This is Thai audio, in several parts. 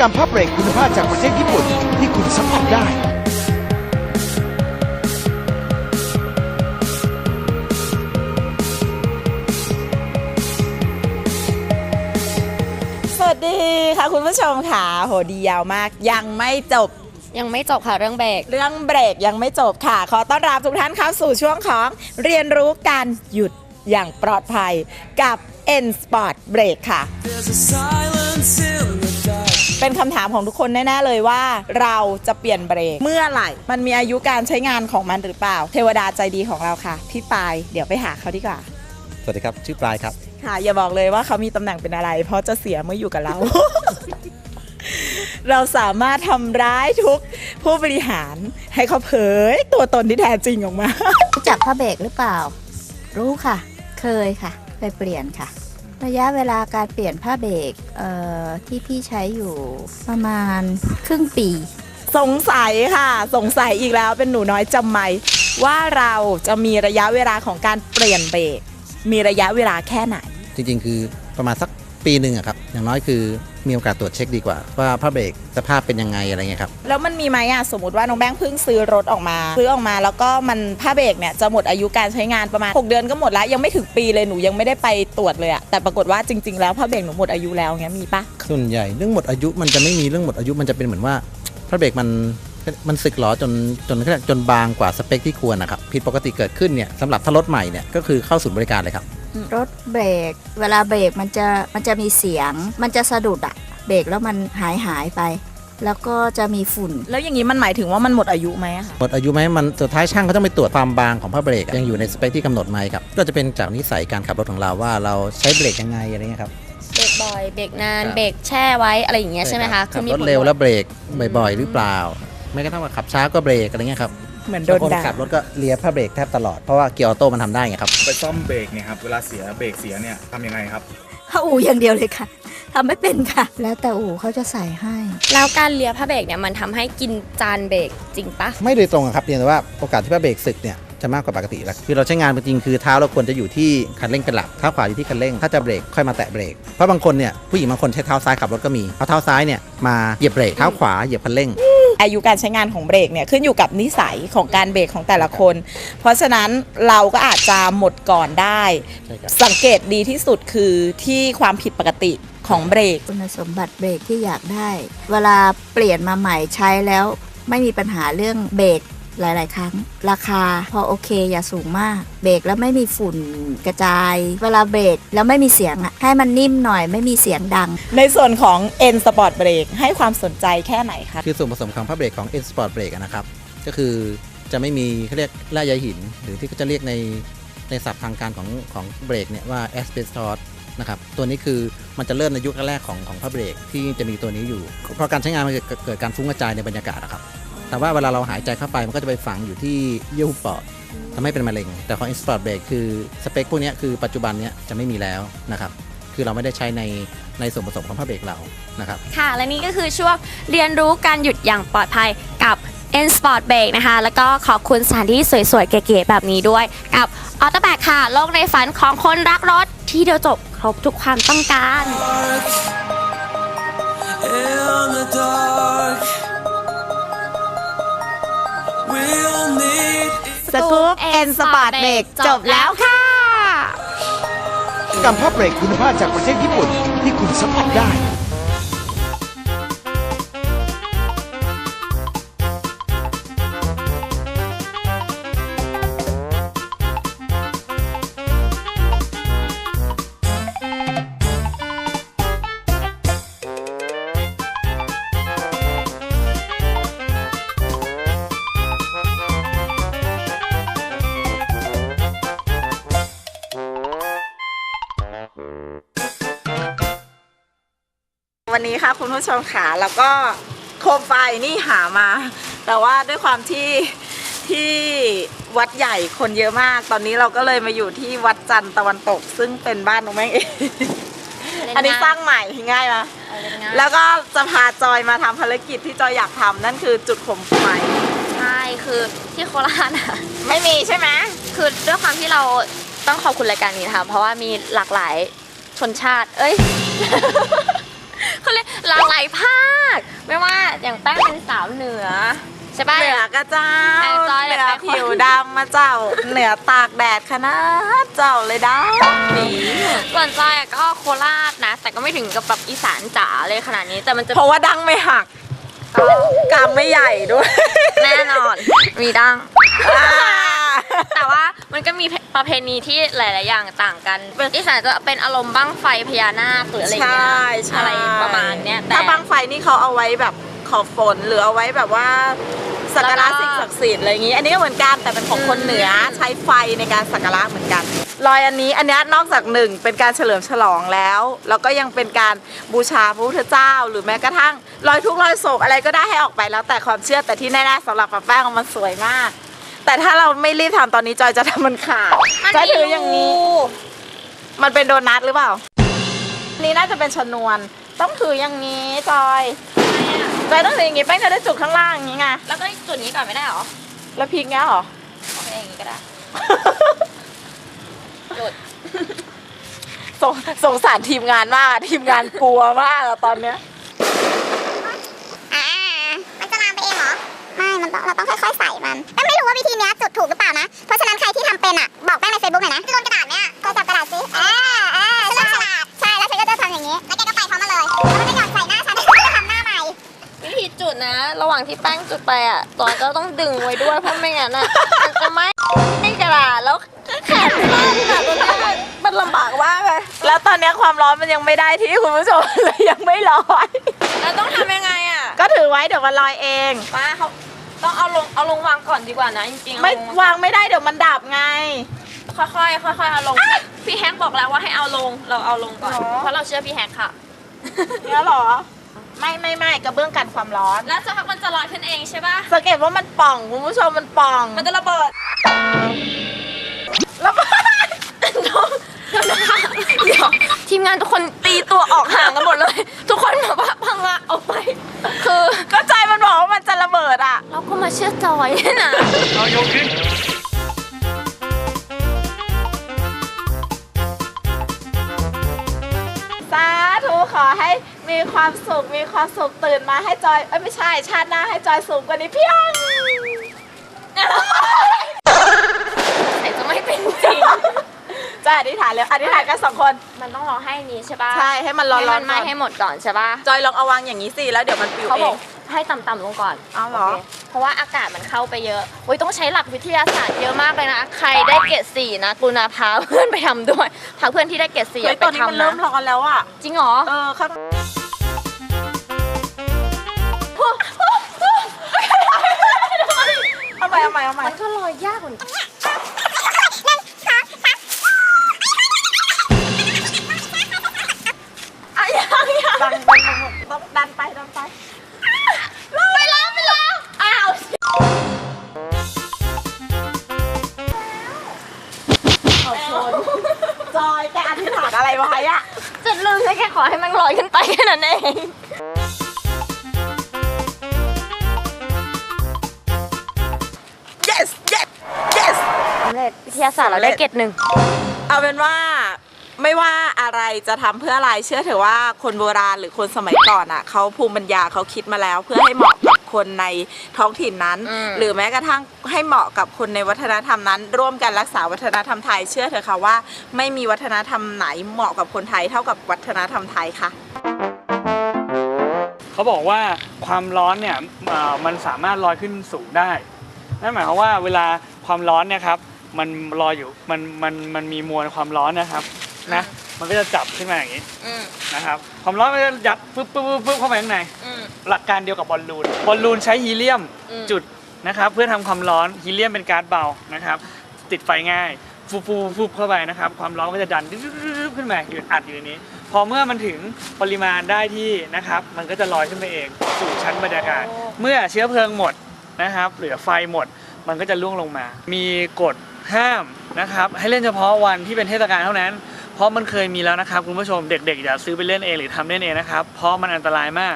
กับผ้าเบรกคุณภาพจากประเทศญี่ปุ่นที่คุณสัมผัสได้ สวัสดีค่ะคุณผู้ชมค่ะ โหดียาวมาก ยังไม่จบ ยังไม่จบค่ะเรื่องเบรก เรื่องเบรกยังไม่จบค่ะ ขอต้อนรับทุกท่านเข้าสู่ช่วงของเรียนรู้การหยุดอย่างปลอดภัยกับ N Sport Break ค่ะ เป็นคำถามของทุกคนแน่ๆเลยว่าเราจะเปลี่ยนเบรกเมื่อไหร่ มันมีอายุการใช้งานของมันหรือเปล่า เทวดาใจดีของเราค่ะ พี่ปายเดี๋ยวไปหาเขาดีกว่า สวัสดีครับ ชื่อปลายครับ ค่ะ อย่าบอกเลยว่าเขามีตำแหน่งเป็นอะไร เพราะจะเสียเมื่ออยู่กับเรา เราสามารถทำร้ายทุกผู้บริหารให้เขาเผยตัวตนที่แท้จริงออกมา รู้จักผ้าเบรกหรือเปล่า รู้ค่ะ เคยค่ะ ไปเปลี่ยนค่ะ ระยะเวลาการเปลี่ยนผ้าเบรกเอ่อที่พี่ใช้อยู่ประมาณครึ่งปี สงสัยค่ะ สงสัยอีกแล้วเป็นหนูน้อยจำไหมว่าเราจะมีระยะเวลาของการเปลี่ยนเบรกมีระยะเวลาแค่ไหน จริงๆ คือประมาณสักปีหนึ่งอะครับ อย่างน้อยคือ มีโอกาสตรวจเช็คดีกว่า ว่าผ้าเบรกสภาพเป็นยังไงอะไรเงี้ยครับ แล้วมันมีไหมอะสมมติว่าน้องแบงค์เพิ่งซื้อรถออกมาซื้อออกมา แล้วก็มันผ้าเบรกเนี่ยจะหมดอายุการใช้งานประมาณ 6 เดือนก็หมดแล้วยังไม่ถึงปีเลยหนูยังไม่ได้ไปตรวจเลยอะแต่ปรากฏว่าจริง ๆ แล้วผ้าเบรกหนูหมดอายุแล้วเงี้ยมีปะส่วนใหญ่เรื่องหมดอายุมันจะไม่มีเรื่องหมดอายุมันจะเป็นเหมือนว่าผ้าเบรกมันมันสึกหรอจนจนจนบางกว่าสเปคที่ควรนะครับผิดปกติเกิดขึ้นเนี่ยสำหรับถ้ารถใหม่เนี่ยก็คือเข้าศูนย์บริการเลยครับ รถเบรก เวลาเบรกมันจะมันจะมีเสียง มันจะสะดุดอะเบรกแล้วมันหายหายไป แล้วก็จะมีฝุ่น แล้วอย่างนี้มันหมายถึงว่ามันหมดอายุไหมอะคะหมดอายุไหมมันสุดท้ายช่างเขาต้องไปตรวจความบางของผ้าเบรกยังอยู่ในสเปคที่กำหนดไหมครับก็จะเป็นจากนิสัยการขับรถของเราว่าเราใช้เบรกยังไงอะไรเงี้ยครับ เบรกบ่อยเบรกนานครับ เบรกแช่ไว้อะไรอย่างเงี้ยใช่ไหมคะขับมีรถผเร็วแล้วเบรกบ่อย ๆ หรือเปล่า ไม่กระทั่งว่าขับช้าก็เบรกอะไรเงี้ยครับ เหมือนโดนบางคนด่าขับรถก็เลียผ้าเบรกแทบตลอด เพราะว่าเกียร์ออโต้มันทำได้ไงครับ ไปซ่อมเบรกเนี่ยครับเวลาเสียเบรกเสียเนี่ยทำยังไงครับถ้าอู่อย่างเดียวเลยค่ะทำไม่เป็นค่ะ แล้วแต่อู่เขาจะใส่ให้ แล้วการเลียผ้าเบรกเนี่ยมันทำให้กินจานเบรกจริงปะไม่โดยตรงอะครับเพียงแต่ว่าโอกาสที่ผ้าเบรกสึกเนี่ยจะมากกว่าปกติแล้วคือเราใช้งานจริงๆคือเท้าเราควรจะอยู่ที่คันเร่งเป็นหลักเท้าขวาอยู่ที่คันเร่ง ถ้าจะเบรกค่อยมาแตะเบรกเพราะบางคนเนี่ยผู้หญิงบางคนใช้เท้าซ้ายขับรถก็มีเอาเท้าซ้ายเนี่ยมาเหยียบเบรกเท้าขวาเหยียบคันเร่ง อายุการใช้งานของเบรกเนี่ยขึ้นอยู่กับนิสัยของการเบรกของแต่ละคน เพราะฉะนั้นเราก็อาจจะหมดก่อนได้ ใช่ครับ สังเกตดีที่สุดคือที่ความผิดปกติของเบรก คุณสมบัติเบรกที่อยากได้ เวลาเปลี่ยนมาใหม่ใช้แล้ว ไม่มีปัญหาเรื่องเบรก หลาย ๆ ครั้ง ราคาพอโอเคอย่าสูงมาก เบรกแล้วไม่มีฝุ่นกระจาย เวลาเบรกแล้วไม่มีเสียงอะให้มันนิ่มหน่อยไม่มีเสียงดัง ในส่วนของ N Sport Break ให้ความสนใจแค่ไหนคะคือส่วนผสมของผ้าเบรกของ N Sport Brake อะนะครับ ก็คือจะไม่มีเขาเรียกแร่ใยหิน หรือที่เขาจะเรียกในในศัพท์ทางการของของเบรกเนี่ยว่า asbestos นะครับตัวนี้คือมันจะเริ่มในยุคแรกของของผ้าเบรกที่จะมีตัวนี้อยู่ เพราะการใช้งานมันเกิดเกิดการฟุ้งกระจายในบรรยากาศนะครับ แต่ว่าเวลาเราหายใจเข้าไปมันก็จะไปฝังอยู่ที่เยื่อหุ้มปอดทำให้เป็นมะเร็ง แต่ของ N Sport Brake คือสเปคพวกนี้คือปัจจุบันนี้จะไม่มีแล้วนะครับ คือเราไม่ได้ใช้ในในส่วนผสมของผ้าเบรกเรานะครับ ค่ะ และนี่ก็คือช่วงเรียนรู้การหยุดอย่างปลอดภัยกับ N Sport Break นะคะ แล้วก็ขอบคุณสถานที่สวยๆ เก๋ๆแบบนี้ด้วย กับออโตแบกค่ะ โลกในฝันของคนรักรถที่เดียวจบครบทุกความต้องการ in the dark. We'll need สกู๊ป N Sport Break จบแล้วค่ะ กับผ้าเบรกคุณภาพจากประเทศญี่ปุ่นที่คุณสัมผัสได้ วันนี้ค่ะคุณผู้ชมขาแล้วก็โคมไฟนี่หามา แต่ว่าด้วยความที่ที่วัดใหญ่คนเยอะมาก ตอนนี้เราก็เลยมาอยู่ที่วัดจันทร์ตะวันตก ซึ่งเป็นบ้านน้องแม่งเองอันนี้สร้างใหม่ง่ายปะแล้วก็จะพาจอยมาทำภารกิจที่จอยอยากทำนั่นคือจุดข่มไฟใช่คือที่โคราชอะไม่มีใช่ไหมคือด้วยความที่เราต้องขอบคุณรายการนี้นะคะเพราะว่ามีหลากหลายชนชาติ เอ้ย เขาเรียกหลากหลายภาค ไม่ว่าอย่างแป้งเป็นสาวเหนือใช่ปะเหนือกระเจ้าไอ้จอยเหนือแบบผิวดำมาเจ้า เหนือตากแดดขนาดเจ้าเลยดำหนีส่วนจอยอะก็โคราชนะ แต่ก็ไม่ถึงกับแบบอีสานจ๋าเลยขนาดนี้ แต่มันจะเพราะว่าดังไม่หักกรามไม่ใหญ่ด้วยแน่นอน มีดัง อ่า แต่ว่ามันก็มีประเพณีที่หลาย ๆ อย่างต่างกันอีสานจะเป็นอารมณ์บั้งไฟพญานาคหรืออะไรอย่างใช่เงี้ยใช่อะไรประมาณเนี้ยแต่ถ้าบางไฟนี่เขาเอาไว้แบบขอบฝนหรือเอาไว้แบบว่าสักการะแล้วก็สิ่งศักดิ์สิทธิ์อะไรอย่างนี้ อันนี้ก็เหมือนกันแต่เป็นของคนเหนือใช้ไฟในการสักการะเหมือนกันลอยอันนี้อันเนี้ยนอกจากหนึ่งเป็นการเฉลิมฉลองแล้วแล้วก็ยังเป็นการบูชาพระพุทธเจ้า หรือแม้กระทั่งลอยทุกข์ลอยโศกอะไรก็ได้ให้ออกไปแล้วแต่ความเชื่อแต่ที่แน่ๆสำหรับป้าแป้งมันสวยมาก แต่ถ้าเราไม่รีบทำตอนนี้จอยจะทำมันขาดมันจอยมีถืออย่างนี้รูมันเป็นโดนัทหรือเปล่า นี่น่าจะเป็นชนวน ต้องถืออย่างนี้จอยจอยต้องถืออย่างนี้แป้งจะได้จุกข้างล่างอย่างนี้ไง แล้วก็จุดนี้ก่อนไม่ได้เหรอแล้วพลิกเงี้ยเหรอโอเคอย่างนี้ก็ได้จุด สงสงสารทีมงานมากอะทีมงานกลัวมากอะตอนเนี้ย อ่า มันจะลามไปเองเหรอ ไม่มันต้องเราต้องค่อยๆใส่มันแต่ไม่รู้ว่าวิธีเนี้ยจุดถูกหรือเปล่านะ เพราะฉะนั้นใครที่ทำเป็นอะ บอกแป้งในเฟซบุ๊กหน่อยนะจะโดนกระดาษไหมอะก็จับกระดาษซิเออเออฉลาดฉลาดใช่แล้วฉันก็จะทำอย่างนี้ แล้วแกก็ไปพร้อมมาเลย แล้วมันก็หย่อนใส่หน้าฉันแล้วก็ทำหน้าใหม่ วิธีจุดนะ ระหว่างที่แป้งจุดไปอะตอนก็ต้องดึงไว้ด้วยเพราะไม่งั้นอะมันจะไม่ไม่กระดาษแล้วแขนสั้นอะตรงนี้มันมันลำบากมากเลยแล้วตอนเนี้ยความร้อนมันยังไม่ได้ที่คุณผู้ชมเลยยังไม่ลอยแล้วต้องทำยังไงอะ ก็ถือไว้เดี๋ยวมันลอยเองป้าเขา ต้องเอาลงเอาลงวางก่อนดีกว่านะจริงๆไม่เอาลวางไม่ได้เดี๋ยวมันดับไง ค่อยๆค่อยๆเอาลง พี่แฮกบอกแล้วว่าให้เอาลงเราเอาลงก่อน หรอ เพราะเราเชื่อพี่แฮกค่ะ เนี่ยเหรอ ไม่ไม่ไม่กระเบื้องกันความร้อน แล้วสักพักมันจะลอยขึ้นเองใช่ป่ะ สังเกตว่ามันป่องคุณผู้ชมมันป่องมันจะระเบิด แล้วมันเดี๋ยวนะคะเดี๋ยวทีมงานทุกคนตีตัวออกห่างกันหมดเลย ทุกคนแบบว่าพังละออกไป คือก็ใจมันบอกว่ามันจะระเบิดอะ เราก็มาเชื่อจอยนี่นะสาธุขอให้มีความสุขมีความสุขตื่นมาให้จอยเอ้ยไม่ใช่ชาติหน้าให้จอยสูงกว่านี้เพียง แต่จะไม่เป็นจริง จะอธิษฐานเลยอธิษฐานกันสองคน มันต้องรอให้อันนี้ใช่ป่ะใช่ให้มันร้อนให้ร้อมันนไหม้ก่อนให้หมดก่อนใช่ป่ะจอยลองเอาวางอย่างนี้สิแล้วเดี๋ยวมันปิวเขาเอบอง กให้ต่ำๆลงก่อนเอาเหรอ โคเพราะว่าอากาศมันเข้าไปเยอะโอ้ยต้องใช้หลักวิทยาศาสตร์เยอะมากเลยนะ ใครได้เกรดสี่นะกรุณาพาเพื่อนไปทำด้วย พาเพื่อนที่ได้เกรดสี่เฮ้ยไปตอนนี้มันทำเริ่นะมร้อนแล้วอะจริงเหรอ เออครับเอาใหม่เอาใหม่เอาใหม่มันก็ลอยยากเหมือนกัน ดันดันต้องดันไปดันไปไปแล้วไปแล้วอ้าวเอาชนจอยแกอธิษฐานอะไรไว้อะจุดลืมแค่ขอให้มันลอยขึ้นไปแค่นั้นเอง yes yes yes สำเร็จวิทยาศาสตร์เราได้เกรดหนึ่ง เอาเป็นว่า ไม่ว่าอะไรจะทำเพื่ออะไรเชื่อเถอะว่าคนโบราณหรือคนสมัยก่อนอะเขาภูมิปัญญาเขาคิดมาแล้ว เพื่อให้เหมาะกับคนในท้องถิ่นนั้นอืมหรือแม้กระทั่งให้เหมาะกับคนในวัฒนธรรมนั้น ร่วมกันรักษาวัฒนธรรมไทยเชื่อเถอะค่ะว่า ไม่มีวัฒนธรรมไหนเหมาะกับคนไทยเท่ากับวัฒนธรรมไทยค่ะเขาบอกว่าความร้อนเนี่ยเอ่อมันสามารถลอยขึ้นสูงได้นั่นหมายความว่าเวลาความร้อนเนี่ยครับมันลอยอยู่มันมันมันมีมวลความร้อนนะครับ นะ มันก็จะจับขึ้นมาอย่างนี้อืมนะครับความร้อนมันจะยัดปึ๊บปึ๊บปึ๊บปึ๊บเข้าไปข้างใน อืม หลักการเดียวกับบอลลูน บอลลูนใช้ฮีเลียมอืม จุดนะครับเพื่อทำความร้อน ฮีเลียมเป็นก๊าซเบานะครับ ติดไฟง่ายฟูฟูฟูเข้าไปนะครับ ความร้อนก็จะดันขึ้นมาอยู่อัดอยู่ในนี้ พอเมื่อมันถึงปริมาณได้ที่นะครับ มันก็จะลอยขึ้นไปเองสู่ชั้นบรรยากาศ เมื่อเชื้อเพลิงหมดนะครับ เหลือไฟหมด มันก็จะล่วงลงมา มีกฎห้ามนะครับ ให้เล่นเฉพาะวันที่เป็นเทศกาลเท่านั้น เพราะมันเคยมีแล้วนะครับคุณผู้ชมเด็กๆอย่าซื้อไปเล่นเองหรือทำเล่นเองนะครับ เพราะมันอันตรายมาก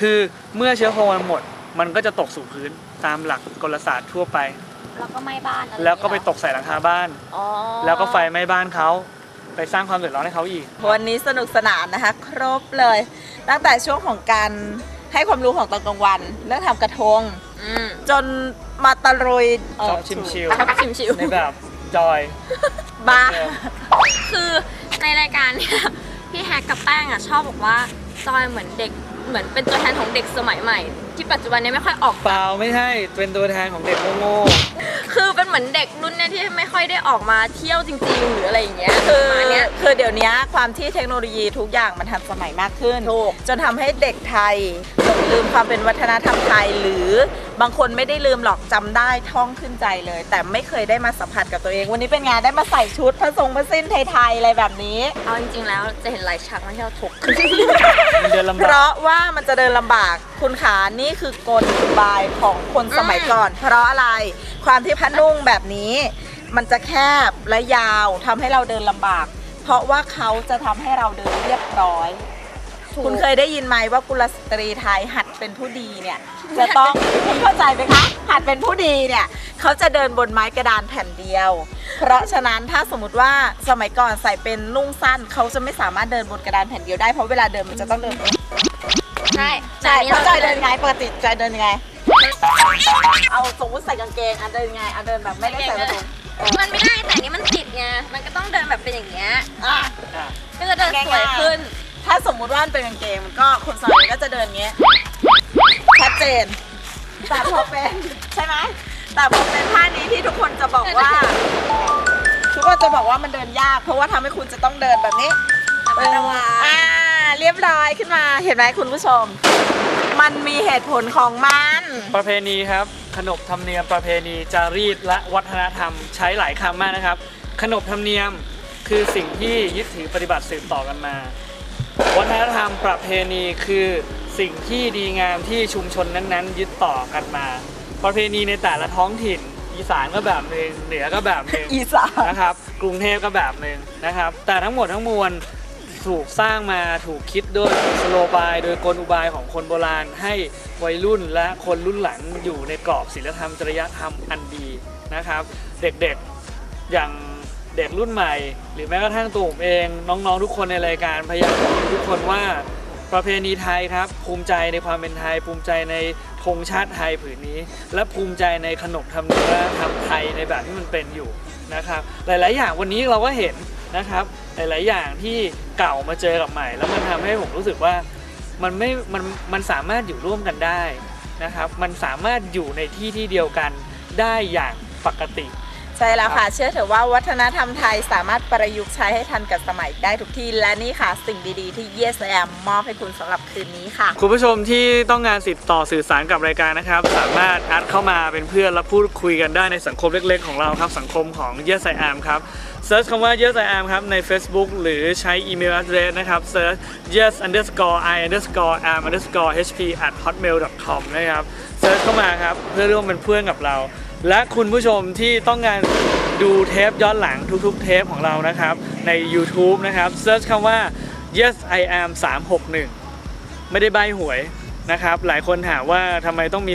คือเมื่อเชื้อเพลิงมันหมด มันก็จะตกสู่พื้นตามหลักกลศาสตร์ทั่วไป แล้วก็ไหม้บ้านอะไรแล้วก็ไปอย่างตเงี้ยกใส่หลังคาบ้านอ๋อแล้วก็ไฟไหม้บ้านเขาไปสร้างความเดือดร้อนให้เขาอีก วันนี้สนุกสนานนะคะ ครบเลย ตั้งแต่ช่วงของการให้ความรู้ของตอนกลางวันเรื่องทำกระทงอืมจนมาตะลุยเชอบชิมชิลชอบชิมชิวในแบบจอยบ้าคือ ในรายการเนี่ยพี่แฮกกับแป้งอะชอบบอกว่าจอยเหมือนเด็กเหมือนเป็นตัวแทนของเด็กสมัยใหม่ ที่ปัจจุบันเนี้ไม่ค่อยออก เปล่าไม่ใช่เป็นตัวแทนของเด็กโง่ คือเป็นเหมือนเด็กรุ่นเนี้ยที่ไม่ค่อยได้ออกมาเที่ยวจริงๆ หรืออะไรอย่างเงี้ยคือประมาณเนี้ย คือเดี๋ยวนี้ความที่เทคโนโลยีทุกอย่างมันทันสมัยมากขึ้นจนทำให้เด็กไทยหลงลืมความเป็นวัฒนธรรมไทย หรือบางคนไม่ได้ลืมหรอกจำได้ท่องขึ้นใจเลย แต่ไม่เคยได้มาสัมผัสกับตัวเอง วันนี้เป็นงานได้มาใส่ชุดผสมผสิ้นไทยๆอะไรแบบนี้ เอาจริงๆแล้วจะเห็นหลายฉากที่เราถกๆมันเดินลำเพบากราะว่ามันจะเดินลำบากคุณขานี่คือกลอุบายของคนสมัยก่อน เพราะอะไรความที่ผ้านุ่งแบบนี้ มันจะแคบและยาวทำให้เราเดินลำบาก เพราะว่าเขาจะทำให้เราเดินเรียบร้อยคุณเคยได้ยินไหมว่ากุลสตรีไทยหัดเป็นผู้ดีเนี่ย จะต้องคุณเข้าใจไหมคะ หัดเป็นผู้ดีเนี่ย เขาจะเดินบนไม้กระดานแผ่นเดียว เพราะฉะนั้นถ้าสมมติว่าสมัยก่อนใส่เป็นนุ่งสั้น เขาจะไม่สามารถเดินบนกระดานแผ่นเดียวได้เพราะเวลาเดินมันจะต้องเดินใช่ใช่แต่อันนี้เพราะเราจอยเดินไงปกติจอยเดินยังไง เอาสมมติใส่กางเกงอะเดินยังไงอะเดินแบบไม่ได้ใส่กระถุงมันไม่ได้แต่อันนี้มันติดไง มันก็ต้องเดินแบบเป็นอย่างเงี้ยอะอะก็จะเดินสวยขึ้น ถ้าสมมุติว่ามันเป็นกางเกงมันก็คนสมัยก็จะเดินอย่างเงี้ยชัดเจนแต่พอเป็นใช่ไหมแต่พอเป็นท่านี้ที่ทุกคนจะบอกว่า ทุกคนจะบอกว่ามันเดินยาก เพราะว่าทำให้คุณจะต้องเดินแบบนี้ระมัดระวังอ่า เรียบร้อยขึ้นมาเห็นไหมคุณผู้ชม มันมีเหตุผลของมัน ประเพณีครับ ขนบธรรมเนียมประเพณีจารีตและวัฒนธรรมใช้หลายคำมากนะครับ ขนบธรรมเนียมคือสิ่งที่ยึดถือปฏิบัติสืบต่อกันมา วัฒนธรรมประเพณีคือสิ่งที่ดีงามที่ชุมชนนั้นๆ ยึดต่อกันมา ประเพณีในแต่ละท้องถิ่น อีสานก็แบบหนึ่งเหนือก็แบบหนึ่งอีสาน นะครับ กรุงเทพก็แบบหนึ่งนะครับ แต่ทั้งหมดทั้งมวล ถูกสร้างมาถูกคิดด้วยสโลบายโดยกลอุบายของคนโบราณ ให้วัยรุ่นและคนรุ่นหลังอยู่ในกรอบศีลธรรมจริยธรรมอันดีนะครับ เด็กๆอย่างเด็กรุ่นใหม่ หรือแม้กระทั่งตัวผมเองน้องๆทุกคนในรายการพยายามบอกทุกคนว่าประเพณีไทยครับ ภูมิใจในความเป็นไทย ภูมิใจในธงชาติไทยผืนนี้ และภูมิใจในขนบธรรมเนียมวัฒนธรรมไทยในแบบที่มันเป็นอยู่นะครับ หลาย ๆ อย่างวันนี้เราก็เห็น นะครับ หลาย ๆ อย่างที่เก่ามาเจอกับใหม่ แล้วมันทำให้ผมรู้สึกว่ามันไม่มันมันสามารถอยู่ร่วมกันได้นะครับ มันสามารถอยู่ในที่ที่เดียวกันได้อย่างปกติใช่แล้วค่ะ เชื่อเถอะว่าวัฒนธรรมไทยสามารถประยุกต์ใช้ให้ทันกับสมัยได้ทุกที่ และนี่ค่ะ สิ่งดีๆที่ Yes I Am มอบให้คุณสำหรับคืนนี้ค่ะ คุณผู้ชมที่ต้องการติดต่อสื่อสารกับรายการนะครับ สามารถแอดเข้ามาเป็นเพื่อนและพูดคุยกันได้ในสังคมเล็กๆ ของเราครับ สังคมของ Yes I Am ครับ เซิร์ชคำว่า Yes I Am ครับใน Facebook หรือใช้อีเมล address นะครับเซิร์ช yes underscore i underscore am underscore hp at hotmail com นะครับเซิร์ชเข้ามาครับเพื่อร่วมเป็นเพื่อนกับเรา และคุณผู้ชมที่ต้องการดูเทปย้อนหลังทุกๆ เทปของเรานะครับใน YouTube นะครับเซิร์ชคำว่า yes i am 361 ไม่ได้ใบหวยนะครับ หลายคนถามว่าทำไมต้องมี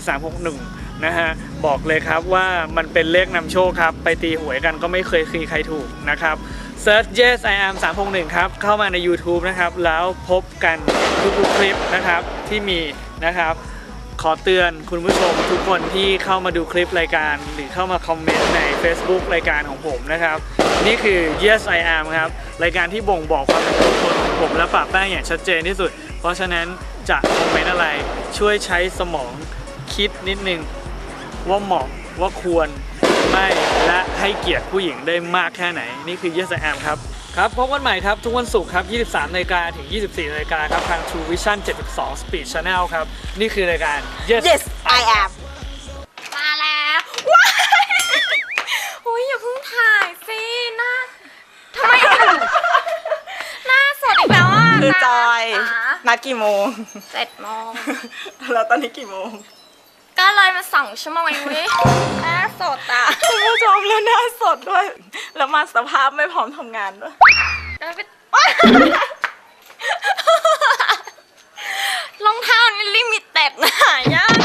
361 นะฮะ บอกเลยครับว่ามันเป็นเลขนำโชคครับ ไปตีหวยกันก็ไม่เคยมีใครถูกนะครับ Search yes I am 361ครับ เข้ามาใน YouTube นะครับ แล้วพบกันทุกๆคลิปนะครับที่มีนะครับ ขอเตือนคุณผู้ชมทุกคนที่เข้ามาดูคลิปรายการ หรือเข้ามาคอมเมนต์ใน Facebook รายการของผมนะครับ นี่คือ Yes I Am ครับ รายการที่บ่งบอกความเป็นตัวตนของผมและปากแป้งอย่างชัดเจนที่สุด เพราะฉะนั้นจะคอมเมนต์อะไรช่วยใช้สมองคิดนิดนึง ว่าเหมาะว่าควรไม่และให้เกียรติผู้หญิงได้มากแค่ไหน นี่คือ Yes I Am ครับ ครับพบกันใหม่ครับ ทุกวันศุกร์ครับ 23นาฬิกาถึง 24นาฬิกาครับ ทาง True Vision 72 Speed Channel ครับ นี่คือรายการ Yes Yes I Am มาแล้วว้ายโอ้ยอย่าเพิ่งถ่ายสิหน้าทำไมหน้าสดอีกแล้วอะคือจอยจ๋านัดกี่โมงเจ็ดโมง แล้วตอนนี้กี่โมง ก็เลยมาสองชั่วโมงเองวิหน้าสดอะคุณผู้ชมแล้วหน้าสดด้วย แล้วมาสภาพไม่พร้อมทำงานด้วยแล้วไปรองเท้านี่ลิมิเต็ดนะหายาก